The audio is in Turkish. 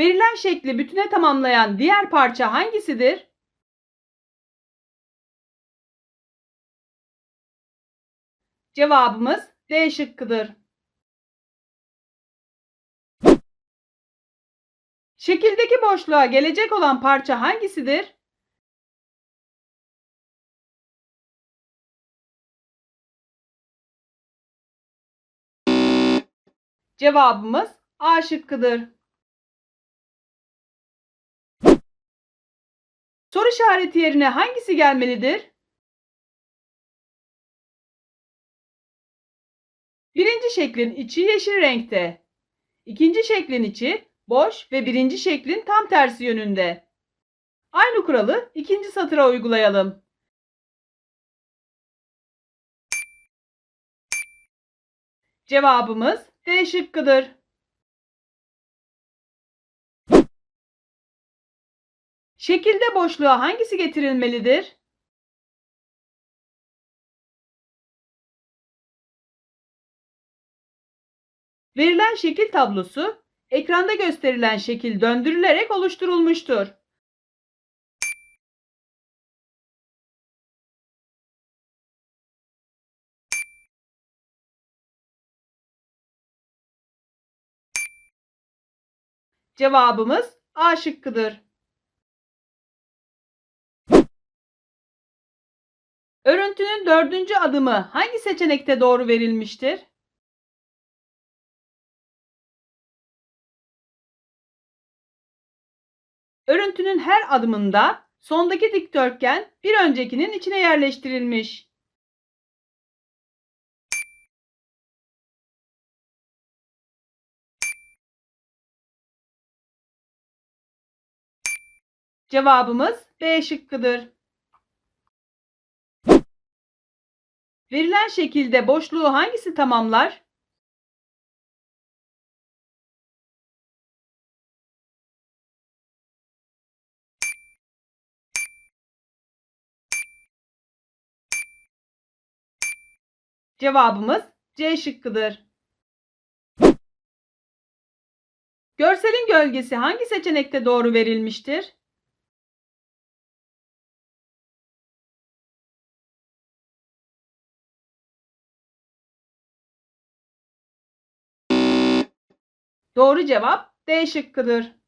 Verilen şekli bütüne tamamlayan diğer parça hangisidir? Cevabımız D şıkkıdır. Şekildeki boşluğa gelecek olan parça hangisidir? Cevabımız A şıkkıdır. Soru işareti yerine hangisi gelmelidir? Birinci şeklin içi yeşil renkte. İkinci şeklin içi boş ve birinci şeklin tam tersi yönünde. Aynı kuralı ikinci satıra uygulayalım. Cevabımız D şıkkıdır. Şekilde boşluğa hangisi getirilmelidir? Verilen şekil tablosu ekranda gösterilen şekil döndürülerek oluşturulmuştur. Cevabımız A şıkkıdır. Örüntünün dördüncü adımı hangi seçenekte doğru verilmiştir? Örüntünün her adımında sondaki dikdörtgen bir öncekinin içine yerleştirilmiş. Cevabımız B şıkkıdır. Verilen şekilde boşluğu hangisi tamamlar? Cevabımız C şıkkıdır. Görselin gölgesi hangi seçenekte doğru verilmiştir? Doğru cevap D şıkkıdır.